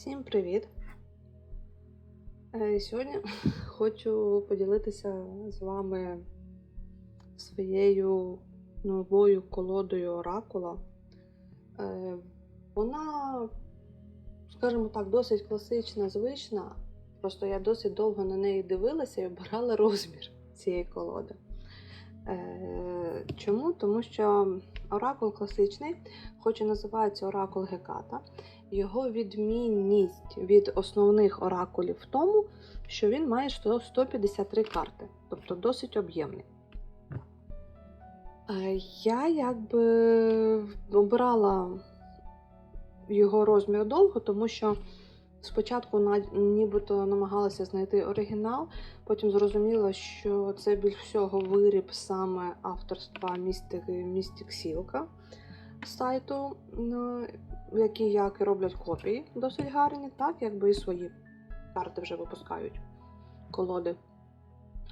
Привіт! Е, Сьогодні хочу поділитися з вами своєю новою колодою Оракула. Е, Вона, скажімо так, досить класична, звична. Просто я досить довго на неї дивилася і обирала розмір цієї колоди. Е, Чому? Тому що оракул класичний, хоч і називається Оракул Геката, його відмінність від основних оракулів в тому, що він має 153 карти, тобто досить об'ємний. Е, Я якби обирала його розмір довго, тому що спочатку нібито намагалася знайти оригінал, потім зрозуміла, що це більш всього виріб саме авторства Містик, Сілка сайту, ну, які як і роблять копії досить гарні, так якби і свої карти вже випускають колоди.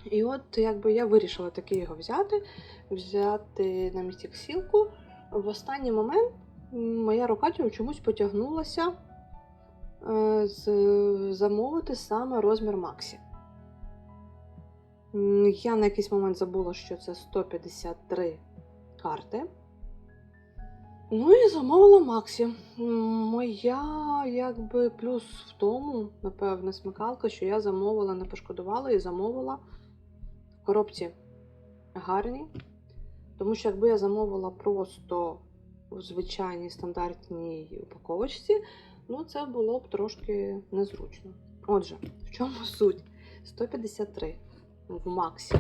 І от якби я вирішила таки його взяти, взяти на Містік Сілку. В останній момент моя рука чомусь потягнулася е, замовити саме розмір Максі. Я на якийсь момент забула, що це 153 карти. Ну і замовила Максі. Моя якби плюс в тому, напевне, смикалка, що я замовила, не пошкодувала і замовила в коробці гарні. Тому що якби я замовила просто в звичайній стандартній упаковочці, ну це було б трошки незручно. Отже, в чому суть? 153 в Максі.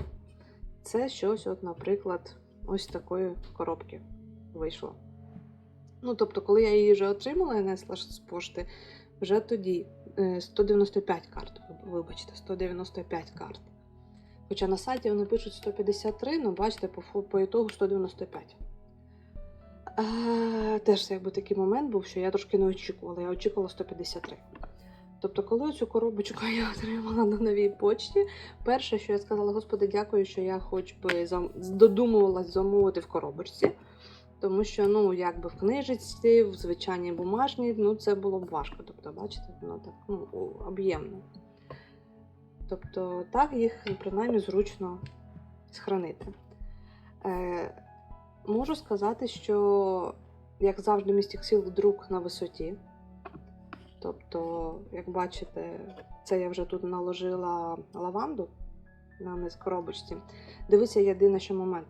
Це щось, от, наприклад, ось такої коробки вийшло. Ну, тобто, коли я її вже отримала і несла з пошти, вже тоді е, 195 карт, вибачте, 195 карт. Хоча на сайті вони пишуть 153, ну бачите, по, по ітогу 195. Е, теж якби такий момент був, що я трошки не очікувала, я очікувала 153. Тобто, коли цю коробочку я отримала на новій почті, перше, що я сказала, господи, дякую, що я хоч би додумувалась замовити в коробочці. Тому що, ну, якби в книжечці, в звичайній бумажній, ну, це було б важко. Тобто, бачите, воно так ну, об'ємно. Тобто, так їх принаймні зручно схранити. Е, можу сказати, що, як завжди, Seal друк на висоті. Тобто, як бачите, це я вже тут наложила лаванду на низ коробочці. Дивіться, єдине, що момент.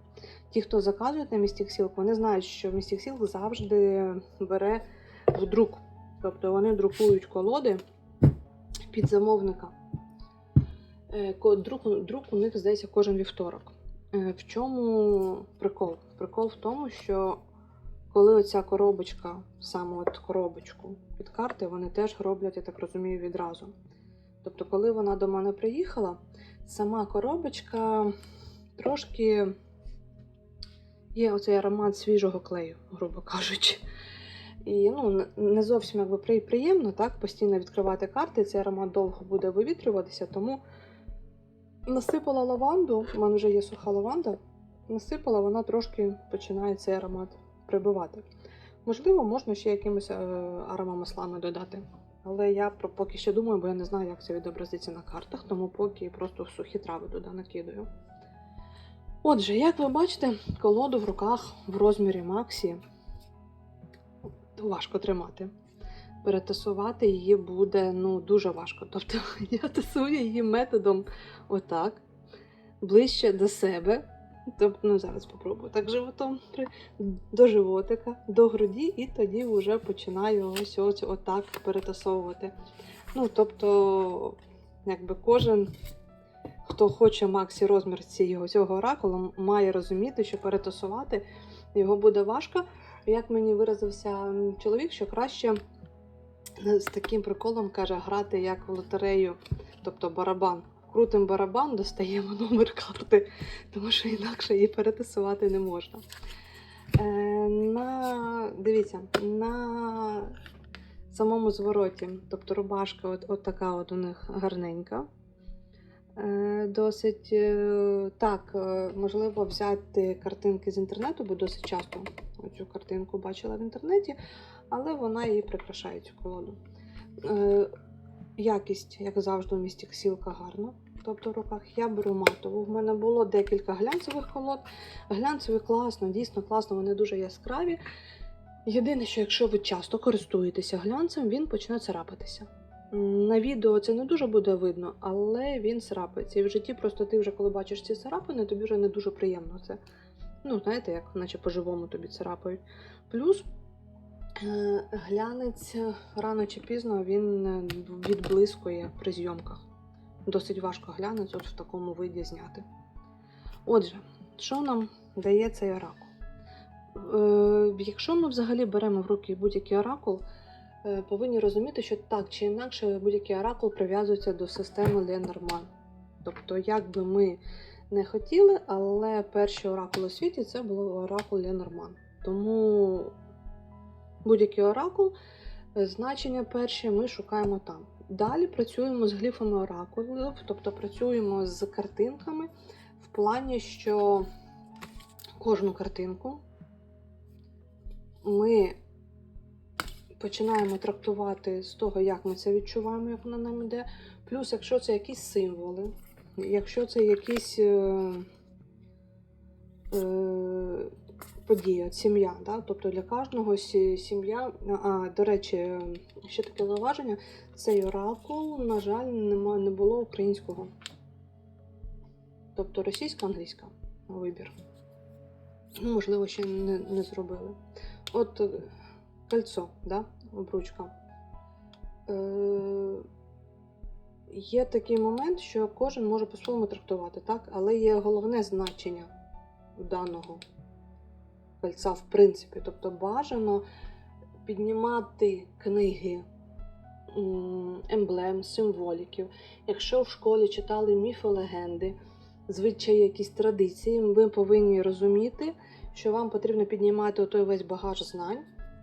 Ті, хто заказують на Mystic Silk, вони знають, що Mystic Silk завжди бере в друк. Тобто вони друкують колоди під замовника. Е, Друк, друк у них здається кожен вівторок. Е, В чому прикол? Прикол в тому, що коли оця коробочка, саме от коробочку під карти, вони теж роблять, я так розумію, відразу. Тобто, коли вона до мене приїхала, сама коробочка трошки є оцей аромат свіжого клею, грубо кажучи. І ну, не- зовсім якби приємно так, постійно відкривати карти, цей аромат довго буде вивітрюватися, тому насипала лаванду, у мене вже є суха лаванда, насипала, вона трошки починає цей аромат прибивати. Можливо, можна ще якимись е, аромамаслами додати. Але я поки що думаю, бо я не знаю, як це відобразиться на картах, тому поки просто сухі трави туди накидаю. Отже, як ви бачите, колоду в руках в розмірі Максі важко тримати. Перетасувати її буде ну, дуже важко. Тобто я тасую її методом отак, ближче до себе. Тобто, ну зараз спробую так животом до животика, до груді, і тоді вже починаю ось ось отак перетасовувати. Ну, тобто, якби кожен, хто хоче максі розмір цього, цього оракула, має розуміти, що перетасувати його буде важко. Як мені виразився чоловік, що краще з таким приколом каже грати як в лотерею, тобто барабан. Крутим барабан, достаємо номер карти, тому що інакше її перетасувати не можна. Е, на, дивіться, на самому звороті, тобто рубашка, от, от така от у них гарненька. Е, Досить е, так, е, можливо, взяти картинки з інтернету, бо досить часто цю картинку бачила в інтернеті, але вона її прикрашає цю колоду. Якість, як завжди, у місті ксілка гарна. Тобто в руках я беру матову. В мене було декілька глянцевих колод. Глянцеві класно, дійсно класно, вони дуже яскраві. Єдине, що якщо ви часто користуєтеся глянцем, він почне царапатися. На відео це не дуже буде видно, але він царапається. І в житті просто ти вже коли бачиш ці царапини, тобі вже не дуже приємно це. Ну, знаєте, як наче по-живому тобі царапають. Плюс глянець рано чи пізно він е, відблискує при зйомках. Досить важко глянець от в такому виді зняти. Отже, що нам дає цей оракул? Е, якщо ми взагалі беремо в руки будь-який оракул, е, повинні розуміти, що так чи інакше будь-який оракул прив'язується до системи Ленорман. Тобто, як би ми не хотіли, але перші оракули у світі це був оракул Ленорман. Тому будь-який оракул, е, значення перші ми шукаємо там. Далі працюємо з гліфами оракулів, тобто працюємо з картинками в плані, що кожну картинку ми починаємо трактувати з того, як ми це відчуваємо, як вона нам йде. Плюс, якщо це якісь символи, якщо це якісь е, е, події, от сім'я, да? тобто для кожного сім'я. А, до речі, ще таке зауваження: цей оракул, на жаль, нема, не було українського. Тобто російська-англійська вибір. Ну, Можливо, ще не, не зробили. От е, кольцо, да? обручка. Е, є такий момент, що кожен може по-своєму трактувати, так? але є головне значення даного кольця, в принципі. Тобто бажано піднімати книги емблем, символіків. Якщо в школі читали міфи, легенди, звичаї, якісь традиції, ви повинні розуміти, що вам потрібно піднімати той весь багаж знань,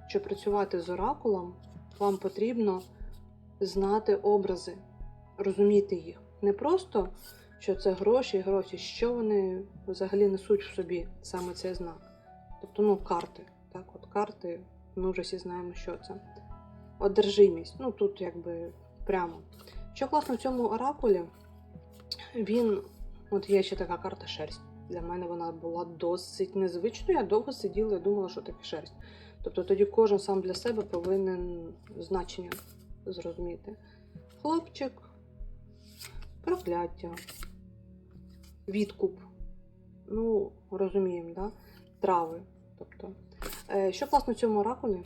щоб працювати з оракулом, вам потрібно знати образи, розуміти їх. Не просто, що це гроші, гроші, що вони взагалі несуть в собі саме цей знак. Тобто, ну, карти. Так, от карти, ми вже всі знаємо, що це. Одержимість. Ну, тут якби прямо. Що класно в цьому оракулі, він. От є ще така карта шерсть. Для мене вона була досить незвичною. Я довго сиділа і думала, що таке шерсть. Тобто тоді кожен сам для себе повинен значення зрозуміти. Хлопчик, прокляття, відкуп. Ну, розуміємо, да? трави. Тобто, е, що класно в цьому оракулі,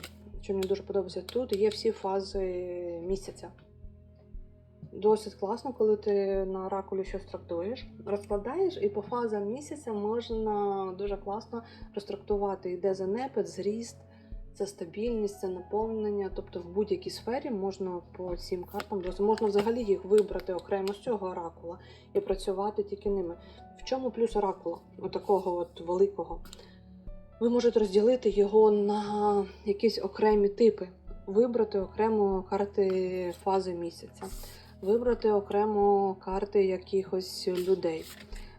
що мені дуже подобається, тут є всі фази місяця. Досить класно, коли ти на оракулі щось трактуєш, розкладаєш, і по фазам місяця можна дуже класно розтрактувати, йде занепад, зріст, це стабільність, це наповнення. Тобто в будь-якій сфері можна по цим картам можна взагалі їх вибрати окремо з цього оракула і працювати тільки ними. В чому плюс оракула, отакого от великого? Ви можете розділити його на якісь окремі типи, вибрати окремо карти фази місяця, вибрати окремо карти якихось людей,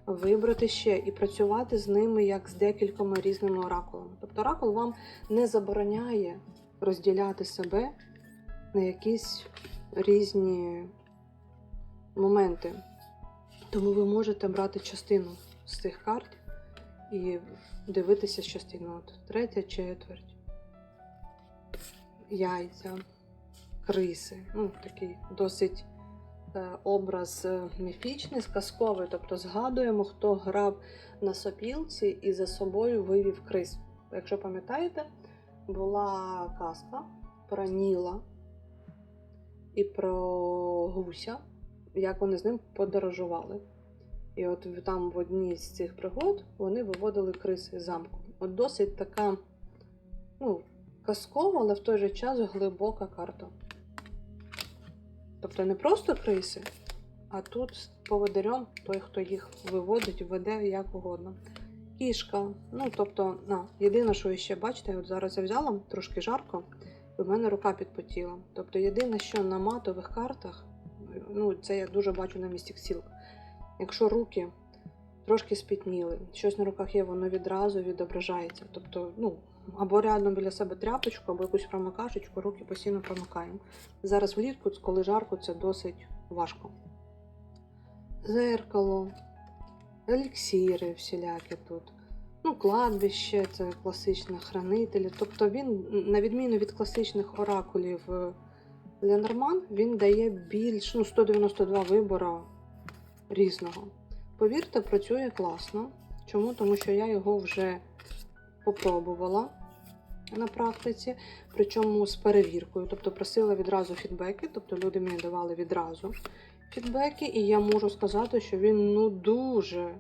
вибрати ще і працювати з ними як з декількома різними оракулами. Тобто оракул вам не забороняє розділяти себе на якісь різні моменти. Тому ви можете брати частину з цих карт і дивитися частину. От третя четверть, яйця, криси. Ну, такий досить е, образ е, міфічний, сказковий. Тобто згадуємо, хто грав на сопілці і за собою вивів крис. Якщо пам'ятаєте, була казка про Ніла і про гуся, як вони з ним подорожували. І от там в одній з цих пригод вони виводили криси з замку. От досить така, ну, казкова, але в той же час глибока карта. Тобто не просто криси, а тут поводирем той, хто їх виводить, веде як угодно. Кішка. Ну, тобто, на, єдине, що ви ще бачите, от зараз я взяла трошки жарко, і в мене рука підпотіла. Тобто, єдине, що на матових картах, ну, це я дуже бачу на місці Silk, Якщо руки трошки спітніли, щось на руках є, воно відразу відображається. Тобто, ну, або рядом біля себе тряпочку, або якусь промокашечку, руки постійно промокаємо. Зараз влітку, коли жарко, це досить важко. Зеркало, еліксіри всілякі тут. Ну, кладбище, це класичне хранителі. Тобто він, на відміну від класичних оракулів е, Ленорман, він дає більш ну, 192 вибора різного. Повірте, працює класно. Чому? Тому що я його вже попробувала на практиці, причому з перевіркою. Тобто просила відразу фідбеки, тобто люди мені давали відразу фідбеки, і я можу сказати, що він ну дуже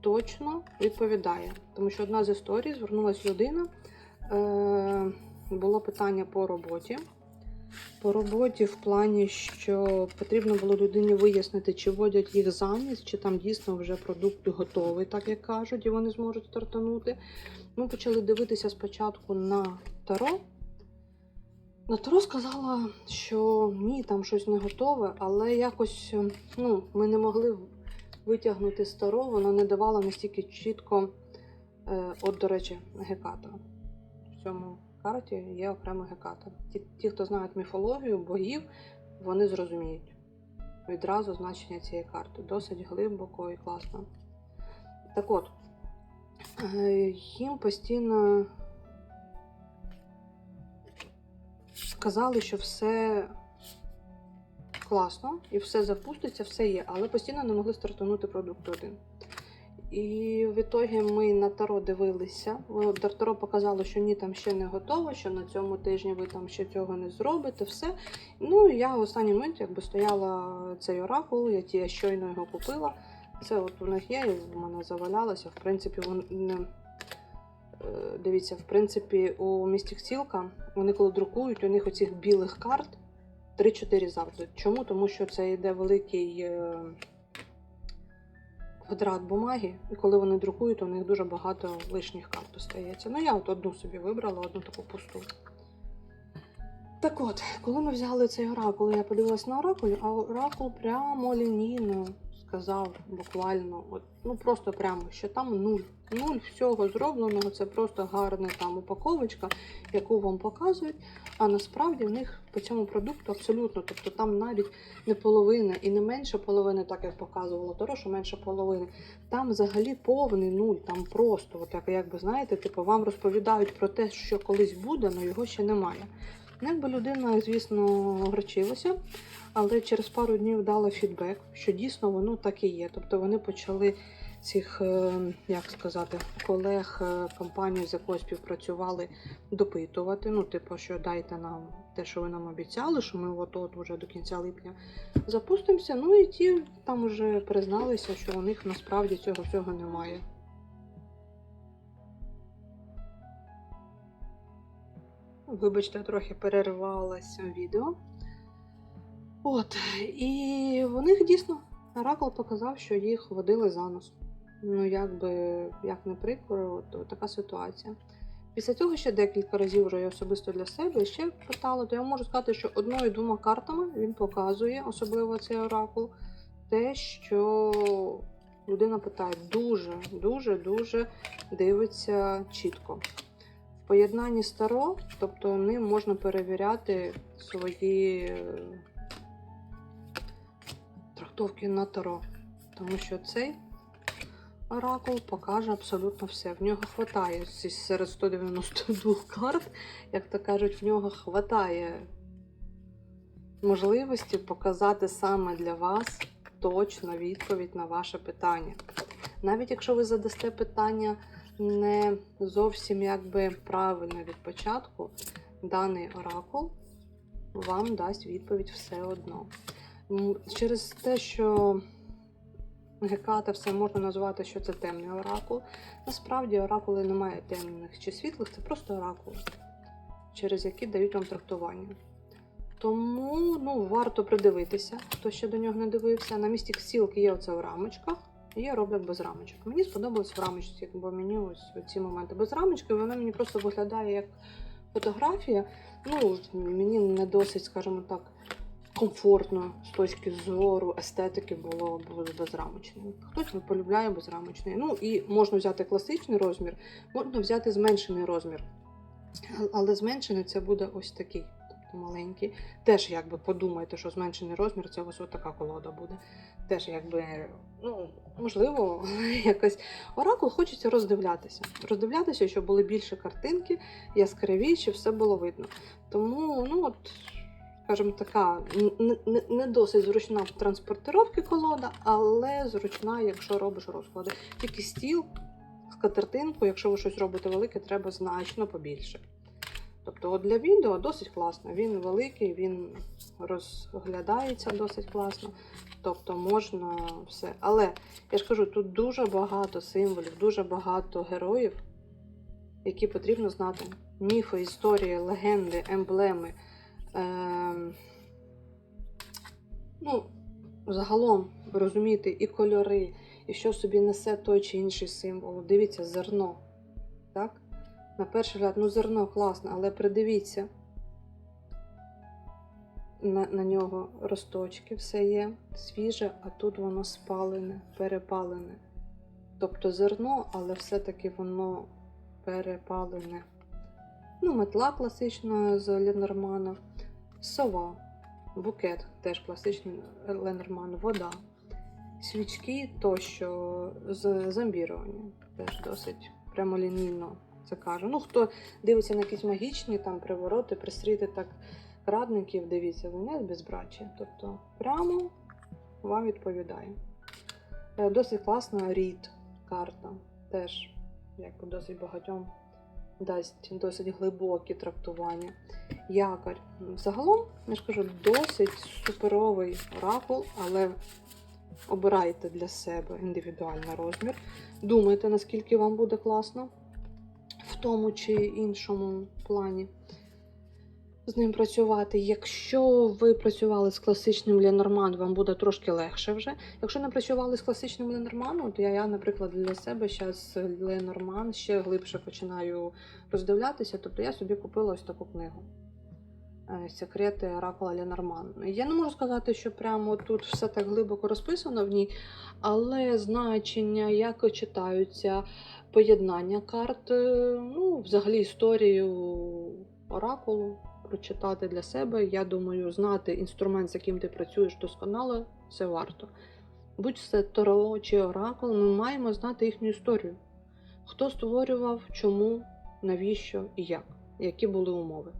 точно відповідає. Тому що одна з історій звернулася людина, е, було питання по роботі. По роботі в плані, що потрібно було людині вияснити, чи вводять їх замість, чи там дійсно вже продукт готовий, так як кажуть, і вони зможуть стартанути. Ми почали дивитися спочатку на Таро. На Таро сказала, що ні, там щось не готове, але якось ну, ми не могли витягнути з Таро, вона не давала настільки чітко, е, от, до речі, геката. В цьому карті є окрема геката. Ті, ті, хто знають міфологію, богів, вони зрозуміють відразу значення цієї карти. Досить глибоко і класно. Так от, е, їм постійно сказали, що все класно і все запуститься, все є, але постійно не могли стартанути продукт один. І в ітогі ми на Таро дивилися. Таро показало, що ні, там ще не готово, що на цьому тижні ви там ще цього не зробите, все. Ну, я в останній момент якби стояла цей оракул, я ті- я щойно його купила. Це от у них є, і в мене завалялося. В принципі, вон, е, дивіться, в принципі, у місті Цілка вони коли друкують, у них оцих білих карт 3-4 завжди. Чому? Тому що це йде великий. Квадрат бумаги, і коли вони друкують, у них дуже багато лишніх карт остається. Ну, я от одну собі вибрала, одну таку пусту. Так от, коли ми взяли цей оракул, я подивилась на оракул, а оракул прямо лінійно сказав буквально, от, ну просто прямо, що там нуль. Нуль всього зробленого, це просто гарна там упаковочка, яку вам показують. А насправді в них по цьому продукту абсолютно, тобто там навіть не половина і не менше половини, так як показувало Таро, що менше половини. Там взагалі повний нуль, там просто, от як, як знаєте, типу, вам розповідають про те, що колись буде, але його ще немає. Ну, Якби людина, звісно, огорчилася, але через пару днів дала фідбек, що дійсно воно так і є. Тобто вони почали цих, е, як сказати, колег е, компанії, з якою співпрацювали, допитувати. Ну, типу, що дайте нам те, що ви нам обіцяли, що ми от от вже до кінця липня запустимося. Ну і ті там уже призналися, що у них насправді цього всього немає. Вибачте, трохи перервалася відео. От, і в них дійсно Оракул показав, що їх водили за нос. Ну, якби, як не прикро, то така ситуація. Після цього ще декілька разів вже я особисто для себе ще питала, то я можу сказати, що одною двома картами він показує, особливо цей оракул, те, що людина питає дуже, дуже, дуже дивиться чітко. Поєднанні з Таро, тобто ним можна перевіряти свої е, трактовки на Таро. Тому що цей оракул покаже абсолютно все. В нього хватає серед 192 карт, як то кажуть, в нього хватає можливості показати саме для вас точно відповідь на ваше питання. Навіть якщо ви задасте питання не зовсім якби правильно від початку, даний оракул вам дасть відповідь все одно. Через те, що Геката все можна назвати, що це темний оракул. Насправді оракули немає темних чи світлих, це просто оракули, через які дають вам трактування. Тому ну, варто придивитися, хто ще до нього не дивився. На місці ксілки є оце в рамочках, і я роблю без рамочок. Мені сподобалось в рамочці, бо мені ось ці моменти без рамочки, вона мені просто виглядає як фотографія. Ну, мені не досить, скажімо так, комфортно з точки зору естетики було б безрамочним. Хтось полюбляє безрамочний. Ну і можна взяти класичний розмір, можна взяти зменшений розмір. Але зменшений це буде ось такий, маленький. Теж якби подумайте, що зменшений розмір це ось така колода буде. Теж якби, ну, можливо, якось оракул хочеться роздивлятися. Роздивлятися, щоб були більше картинки, яскравіші, все було видно. Тому, ну от, скажімо, така н- н- не досить зручна в транспортировці колода, але зручна, якщо робиш розклади. Тільки стіл з катертинку, якщо ви щось робите велике, треба значно побільше. Тобто от для відео досить класно. Він великий, він розглядається досить класно. Тобто можна все. Але я ж кажу, тут дуже багато символів, дуже багато героїв, які потрібно знати. Міфи, історії, легенди, емблеми. Ем... Ну, загалом розуміти і кольори, і що собі несе той чи інший символ. Дивіться, зерно. На перший погляд, ну зерно класно, але придивіться. На, на нього росточки все є, свіже, а тут воно спалене, перепалене. Тобто зерно, але все-таки воно перепалене. Ну, метла класична з Ленормана, сова, букет теж класичний Ленорман, вода, свічки тощо з зомбірування. Теж досить прямолінійно це каже. Ну, хто дивиться на якісь магічні там привороти, пристріти так радників, дивіться, вони безбрачі. Тобто прямо вам відповідає. Е, Досить класна рід карта. Теж якби досить багатьом дасть досить глибокі трактування. Якорь. Загалом, я ж кажу, досить суперовий оракул, але обирайте для себе індивідуальний розмір. Думайте, наскільки вам буде класно в тому чи іншому плані з ним працювати. Якщо ви працювали з класичним Ленорман, вам буде трошки легше вже. Якщо не працювали з класичним Ленорманом, то я, я наприклад, для себе зараз Ленорман ще глибше починаю роздивлятися. Тобто я собі купила ось таку книгу. Е, Секрети Оракула Ленорман. Я не можу сказати, що прямо тут все так глибоко розписано в ній, але значення, як читаються, поєднання карт, е, ну, взагалі історію оракулу прочитати для себе. Я думаю, знати інструмент, з яким ти працюєш досконало, це варто. Будь це Таро чи Оракул, ми маємо знати їхню історію. Хто створював, чому, навіщо і як, які були умови.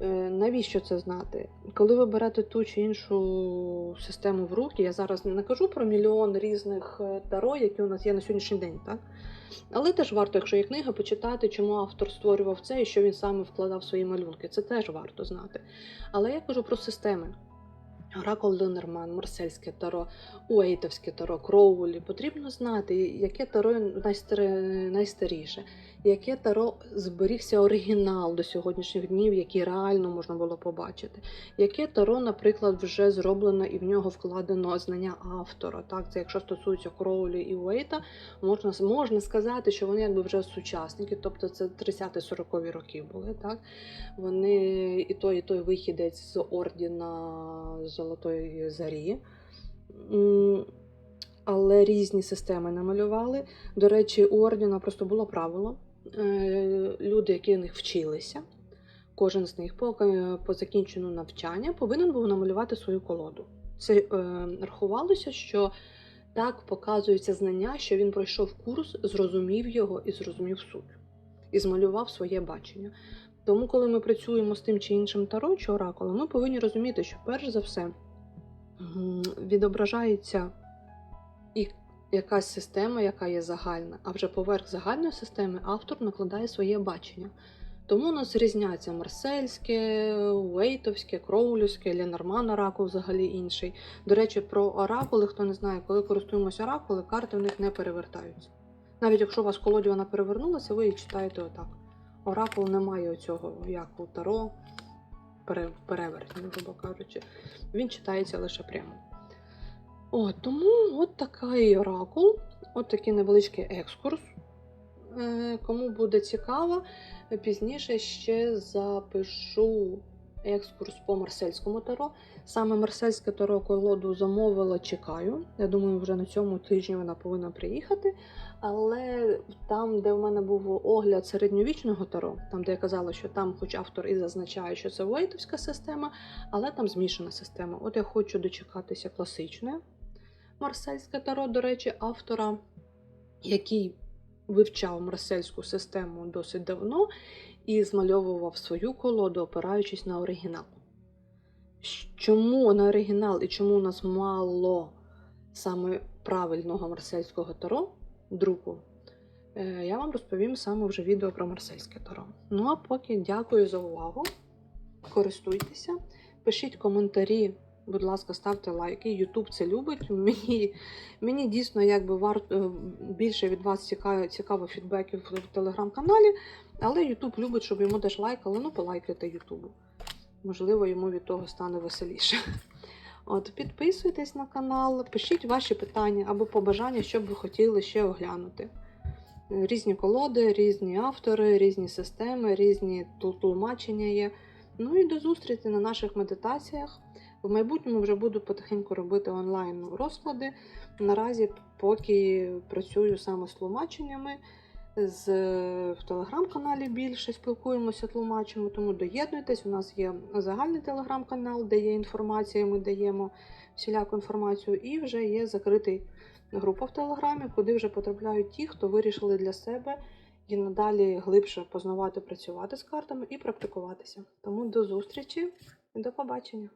Е, Навіщо це знати? Коли ви берете ту чи іншу систему в руки, я зараз не кажу про мільйон різних е, таро, які у нас є на сьогоднішній день, так? Але теж варто, якщо є книга, почитати, чому автор створював це і що він саме вкладав в свої малюнки. Це теж варто знати. Але я кажу про системи. Оракул Ленорман, Марсельське таро, Уейтовське таро, Кроулі. Потрібно знати, яке таро найстар- найстаріше, яке таро зберігся оригінал до сьогоднішніх днів, який реально можна було побачити. Яке таро, наприклад, вже зроблено і в нього вкладено знання автора. Так, це якщо стосується Кроулі і Уейта, можна, можна сказати, що вони якби вже сучасники, тобто це 30-40 роки були. Так? Вони і той, і той вихідець з ордена Золотої Зарі. Але різні системи намалювали. До речі, у ордена просто було правило. Е, Люди, які в них вчилися, кожен з них по, по закінченню навчання повинен був намалювати свою колоду. Це е, рахувалося, що так показується знання, що він пройшов курс, зрозумів його і зрозумів суть, і змалював своє бачення. Тому, коли ми працюємо з тим чи іншим таро чи оракулом, ми повинні розуміти, що перш за все відображається якась система, яка є загальна, а вже поверх загальної системи автор накладає своє бачення. Тому у нас різняться марсельське, уейтовське, кроулівське, Ленорман оракул взагалі інший. До речі, про оракули, хто не знає, коли користуємося оракули, карти в них не перевертаються. Навіть якщо у вас колоді вона перевернулася, ви її читаєте отак. Оракул не має оцього, як у Таро, пере- перевертні, грубо кажучи. Він читається лише прямо. О, тому от такий оракул, от такий невеличкий екскурс. Е, Кому буде цікаво, пізніше ще запишу екскурс по марсельському таро. Саме марсельське таро колоду замовила, чекаю. Я думаю, вже на цьому тижні вона повинна приїхати. Але там, де в мене був огляд середньовічного таро, там, де я казала, що там, хоч автор і зазначає, що це войтовська система, але там змішана система. От я хочу дочекатися класичне марсельське таро, до речі, автора, який вивчав марсельську систему досить давно і змальовував свою колоду, опираючись на оригінал. Чому на оригінал і чому у нас мало саме правильного марсельського таро друку? е, Я вам розповім саме вже відео про марсельське таро. Ну а поки дякую за увагу. Користуйтеся, пишіть коментарі, будь ласка, ставте лайки. Ютуб це любить. Мені, мені дійсно якби варто більше від вас цікаво, цікаво фідбеків в телеграм-каналі, але Ютуб любить, щоб йому теж лайкали. Ну, полайкайте Ютубу. Можливо, йому від того стане веселіше. От, підписуйтесь на канал, пишіть ваші питання або побажання, що б ви хотіли ще оглянути. Різні колоди, різні автори, різні системи, різні тл- тлумачення є. Ну і до зустрічі на наших медитаціях. В майбутньому вже буду потихеньку робити онлайн розклади. Наразі, поки працюю саме з тлумаченнями, з, в телеграм-каналі більше спілкуємося, тлумачимо, тому доєднуйтесь. У нас є загальний телеграм-канал, де є інформація, ми даємо всіляку інформацію, і вже є закритий група в Телеграмі, куди вже потрапляють ті, хто вирішили для себе і надалі глибше познавати, працювати з картами і практикуватися. Тому до зустрічі і до побачення!